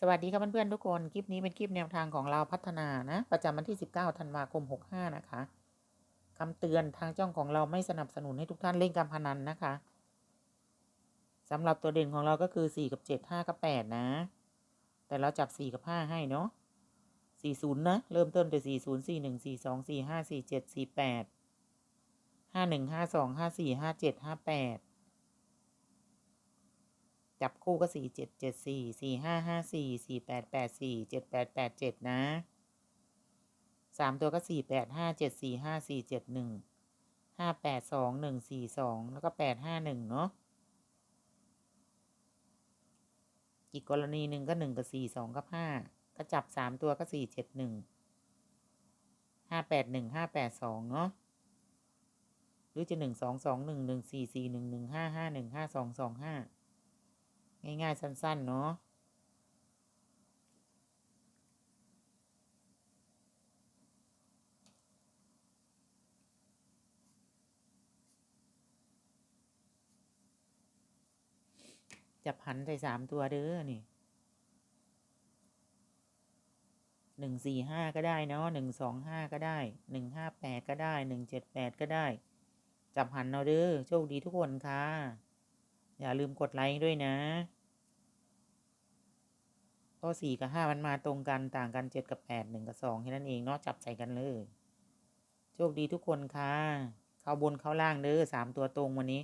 สวัสดีครับเพื่อนๆทุกคน คลิปนี้เป็นคลิปแนวทางของเราพัฒนานะ ประจำวันที่ 19 ธันวาคม 65 นะคะคำเตือนทางจ้องของเราไม่สนับสนุนให้ทุกท่านเล่นการพนันนะคะสำหรับตัวเด่นของเราก็คือ 4 กับ 7 5 กับ 8 นะ แต่เราจับ 4 กับ 5 ให้เนาะ40 นะ เริ่มต้นแต่40 41 42 45 47 48 51 52 54 57 58 จับคู่ก็สี่เจ็ดเจ็ดสี่สี่ห้าห้าสี่สี่แปดแปดสี่เจ็ดแปดแปดเจ็ดนะสามตัวก็สี่แปดห้าเจ็ดสี่ห้าสี่เจ็ดหนึ่งห้าแปดสองหนึ่งสี่สองแล้วก็แปดห้าหนึ่งเนาะอีกกรณีหนึ่งก็หนึ่งกับสี่สองกับห้าก็จับสามตัวก็สี่เจ็ดหนึ่งห้าแปดหนึ่งห้าแปดสองเนาะหรือจะหนึ่งสองสองหนึ่งหนึ่งสี่สี่หนึ่งหนึ่งห้าห้าหนึ่งห้าสองสองห้า ง่ายๆ สั้น ๆ เนาะจับหันใส่สามตัวเด้อนี่หนึ่งสี่ห้าก็ได้เนาะหนึ่งสองห้าก็ได้หนึ่งห้าแปดก็ได้หนึ่งเจ็ดแปดก็ได้ จับหันเอาเด้อโชคดีทุกคนค่ะ อย่าลืมกดไลค์ด้วยนะก็สี่กับห้ามันมาตรงกันต่างกันเจ็ดกับแปดหนึ่งกับสองแค่นั้นเองเนาะจับใส่กันเลย โชคดีทุกคนค่ะ เข้าบนเข้าล่างเด้อสามตัวตรงวันนี้